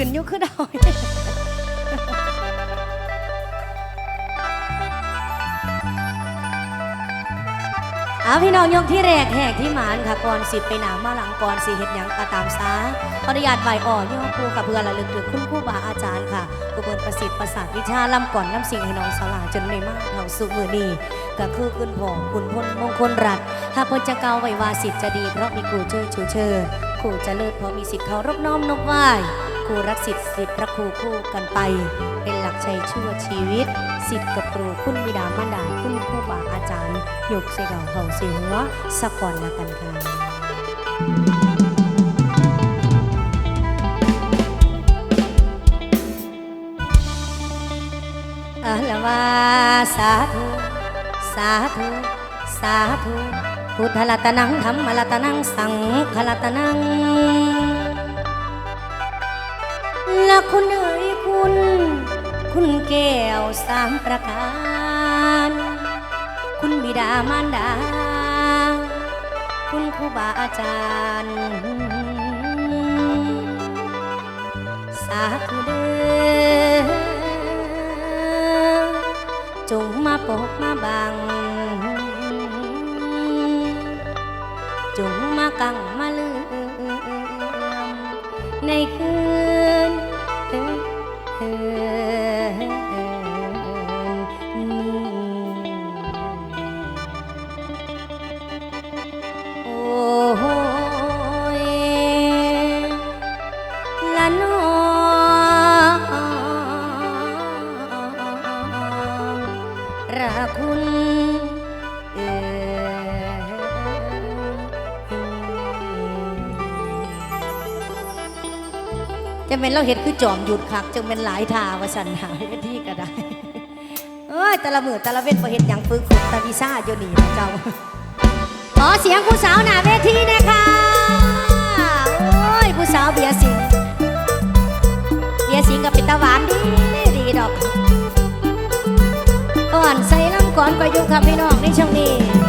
ขึ้นอยุขึ้นดอยอาพี่น้องยกที่แรกแหกที่หมานค่ะก่อนสิไปหนามาหลังก่อนสิเฮ็ดหยังก็ตามซาขออนุญาตใบอ่อนย่อครูกับเพื่อระลึกถึงคุณครูบาอาจารย์ค่ะผู้เปิดประสิทธิ์ประสาทวิชาลำก่อนน้ำสิ่งให้น้องสลาจนในมากเท่าสุมือนีก็คือคุณพ่อคุณพลมงคลรัตน์หากพิ่นจะเก่าไว้วาสิทธิ์จะดีเพราะมีครูช่วยชูเชิญครูจะเลิศเพราะมีสิทธิ์เคารพน้อมนบไหว้ รูรักสิทธิ์สิทธิ์พระครูคู่กันไป เป็นหลักชัยชั่วชีวิต สิทธิ์กับครูคุณบิดามารดาคุณครูบาอาจารย์หยกเสยเก่าเขาเสีหัวสักก่อนละกันค่ะอาละวาสาธุสาธุสาธุพุทธรัตนังธรรมรัตนังสังฆรัตนัง ละคุณเอ๋ยคุณ คุณแก้วสามประการ คุณบิดามารดา คุณครูบาอาจารย์ สาธุเด้อจงมาปกมาบัง จงมากังมาลืมในคืน ยจะเป็นเราเห็ดคือจอมหยุดคักจังเป็นหลายทาวาสันหาเวทีก็ได้เอ้ยแต่ละมือแต่ละเวทพอเห็ดหยังฝึกฝึกตาวิซ่าอยู่นี่นะเจ้าขอเสียงผู้สาวหน้าเวทีนะคะโอ้ยผู้สาวเบียสิงเบียสิงกับป็นตาหวานดีดีดอกก่อนใส่น้ำก่อนประยุกต์ค่ะพี่น้องในช่วงนี้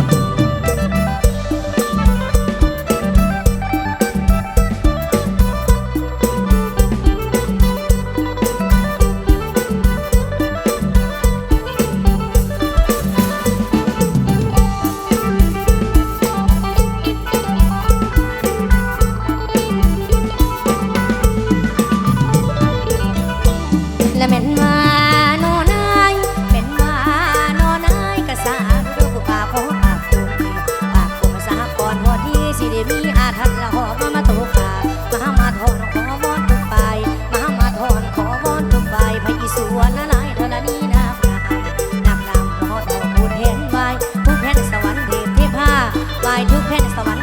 ไห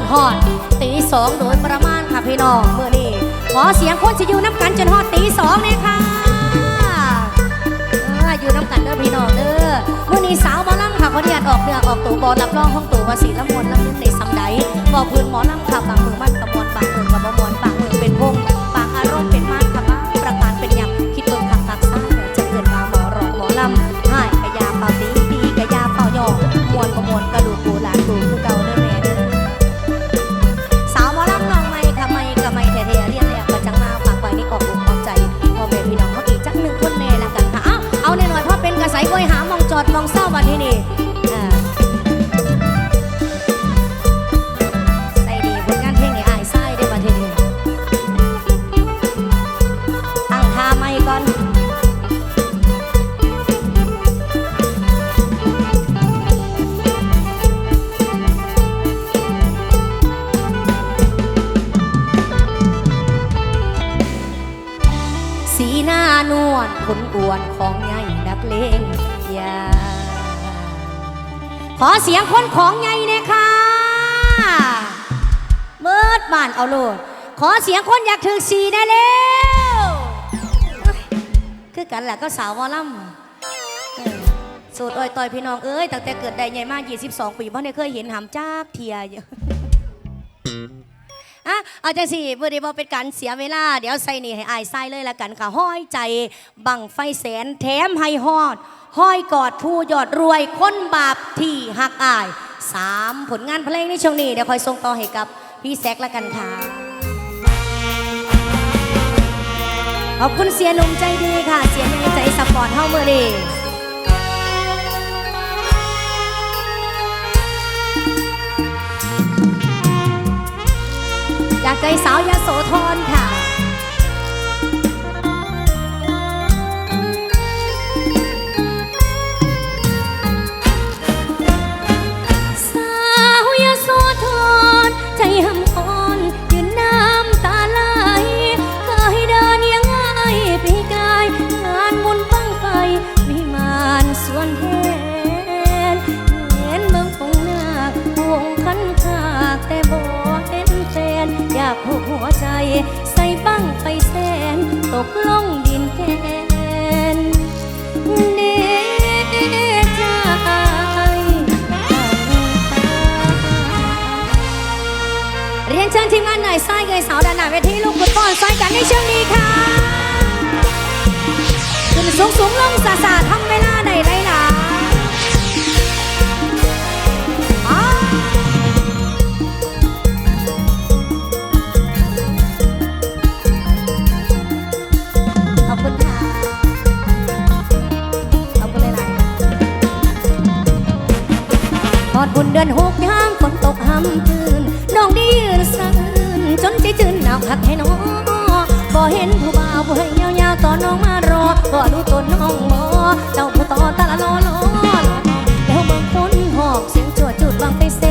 นฮอด ตีสองโดยประมาณค่ะพี่น้องเมื่อนี้ขอเสียงคนจะอยู่น้ำกันจนฮอดตีสองเนี่ยค่ะอยู่น้ำกันเด้อพี่น้องเด้อเมื่อนี้สาวหมอลำค่ะเขาเรียนออกเรือออกตัวบอรับรองห้องตัวภาษีละมวลลำนึงในสำใดบอกพื้นหมอลำค่ะบางมือมันกระมวลบางมือกระบมวลบางมือเป็นพง ขอเสียงคนของใหญ่เลยค่ะเมิดบ้านเอาโลด ขอเสียงคนอยากถึงสีได้เร็วคือกันแหละก็สาววอลลัมสูตรอ้อยต่อยพี่น้องเอ้ยตั้งแต่เกิดได้ใหญ่มาก 22 ปีเพราะเนี่ยเคยเห็นหำจ้าเทียอยู่อะ เอาจังสิเพื่อที่บ่เป็นการเสียเวลา เดี๋ยวใส่นี่ให้อายใส่เลยละกันค่ะห้อยใจ บังไฟแสนแถมให้ฮอด ห้อยกอดผู้ยอดรวยคนบาปที่หักอายสามผลงานเพลงในช่วงนี้เดี๋ยวคอยส่งต่อให้กับพี่แซกละกันค่ะขอบคุณเสียหนุ่มใจดีค่ะ เสียหนุ่มใจสปอร์ตเฮ้าเมื่อดี จากใตกลงดินแกนเดชายเรียนเชิญทีมงานหน่อยไส้เกยสาวด้านหน้าเวทีลูกฟุตบอลไส้กันในช่วงนี้ค่ะขึ้นสูงสูงลงสาสาทำำคืนน้องได้ยืนสั่นจนใจจืนหนาวคักให้น้องบ่เห็นผู้บ่าวบ่ให้ยาวๆต่อน้องมารอบ่รู้ตัวน้องบ่เจ้าผู้ต่อตาละลอลอแล้วบางคนหอกเสียงจวดจุดวางไปแส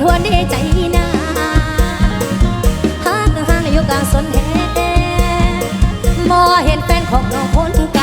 ทวนทวนใจนาหากห่างอยู่กลางสนแท้บ่เห็นแฟนของน้องคน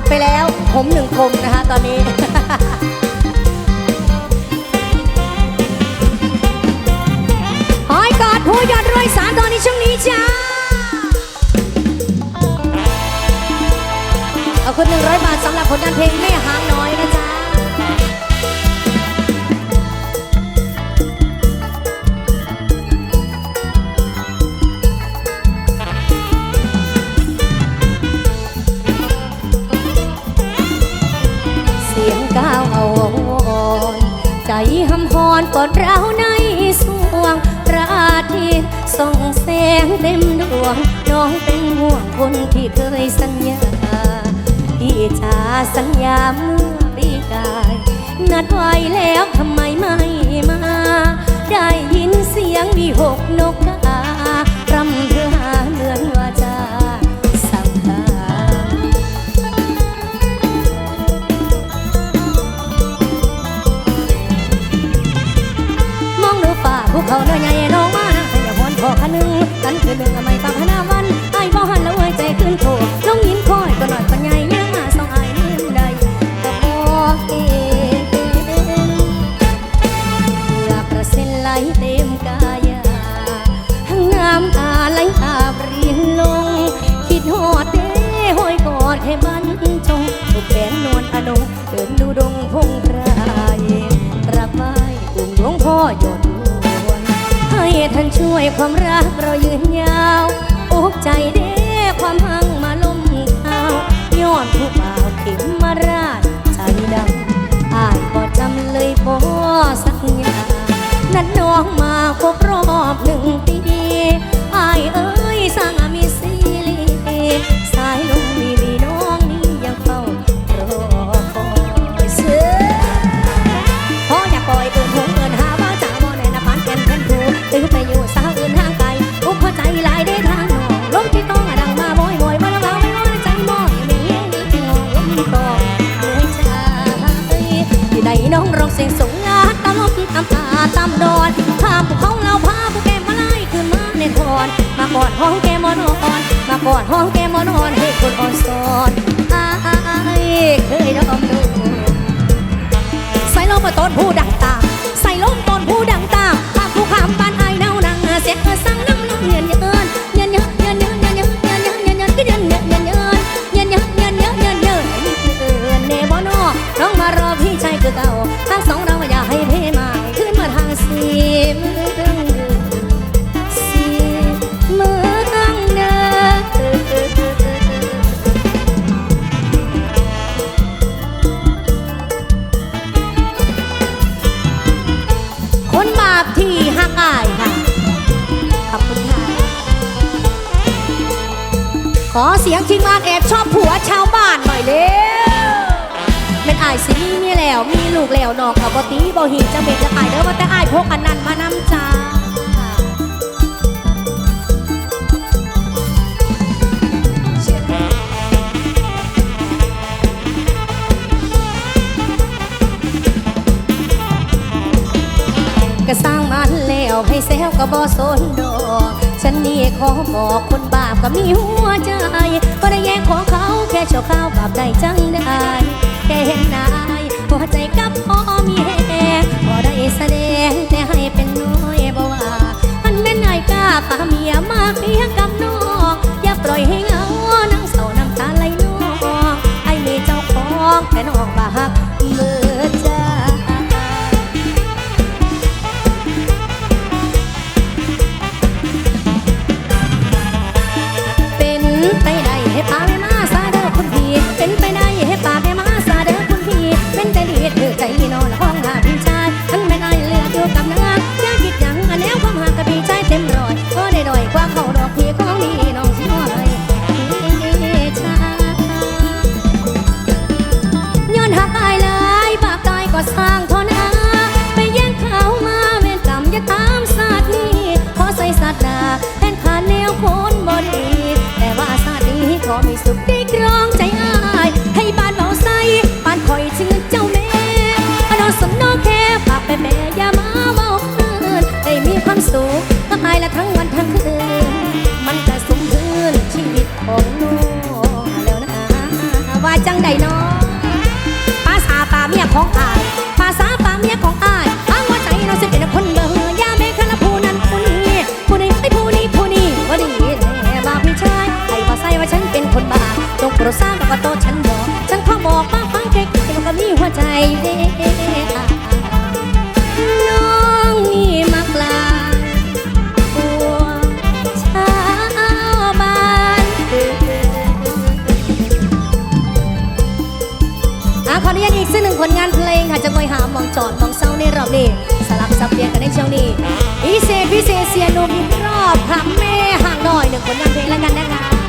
ดไปแล้ว ผมหนึ่งคมนะคะตอนนี้หอยกอดผู้ยอดรวยสารตอนนี้ช่วงนี้จ้าเอาคนหนึ่งร้อยบาทสำหรับผลงานเพลงแม่หางน้อย กอดเราในสวงพระอาทิตย์ส่องแสงเต็มดวง น้องเป็นห่วงคนที่เคยสัญญา พี่จะสัญญาเมื่อปีกาย นัดไว้แล้วทำไมไม่มา ได้ยินเสียงมีหกนกกา งกันคือหนึ่งไม่ปากพนาวันไอ้บ่หันแล้วเอ้ยใจขึ้นโถน้องยินคอยก็หน่อยปัญญาย่างมาสองไอ้ลืมใดก็พอเองเลือกกระเซ็นไหลเต็มกายาน้ำตาไหลอาบรินลง คิดหอดเด้ห้อยกอดให้มันจงถูกแขนนวลอนงเดินดูดงพงไพรกราบไหว้องค์หลวงพ่อหยด ท่านช่วยความรักเรายืนยาวอกใจเด้ความหังมาล้มเท้าย้อนผู้บ่าวเข็มมาราชใจดำอายก็จำเลยพอสักอย่างนัดน้องมาครบรอบหนึ่งปีอายเอ้ย อเสียงทีมงานแอบชอบผัวชาวบ้านหน่อยเร็วเป็นอายสิมีเมียแล้ว มีลูกแล้วนอกกับบตีบ่หีจะเป็นจะอายเด้อว่าแต่อายพกอันนั้นมานำจ้าก็สร้างมันแล้วให้แซวก็บ่สนดอก ฉันนี่ขอบอกคนบาปก็มีหัวใจก็ได้แย่งของเขาแค่ชั่วคราวบาปได้จังได้แค่เห็นนายหัวใจกับพ่อมีแห่พอได้แสดงแต่ให้เป็นน้อยบ่ว่ามันแม่นนายกล้าพาเมียมาเคลียร์กับน้องอย่าปล่อยให้เงานั่งเศร้าน้ำตาไหลนองไอ้มีเจ้าของแต่น้องบาปเมื่อ อไม่สุขได้กรองใจอาย ให้บ้านเบาใสบ้านคอยชื่อเจ้าแม่อนอนสนนอกแค่ปากไปแม่อย่ามาเมาเกินได้มีความสุขก็หายละทั้งวันทั้งคืน มันจะสมพื้นชีวิตของลูกแล้วนะ ว่าจังใดน้อภาษาปาเมียของอายภาษาปาเมียของอาย ฉันบอก ฉันขอบอกมาฟังเก๊กมันก็มีหัวใจเด้น้องนี่มักลาบัวชาวบ้านอะขออนุญาตอีกสักหนึ่งผลงานเพลงค่ะจะงอยหามองจอดมองเศร้าในรอบนี้สลับสับเปลี่ยนกันในช่วงนี้พิเศษพิเศษเสียหนุ่มรอบค่ะแม่ห่างหน่อยหนึ่งผลงานเพลงแล้วกันนะคะ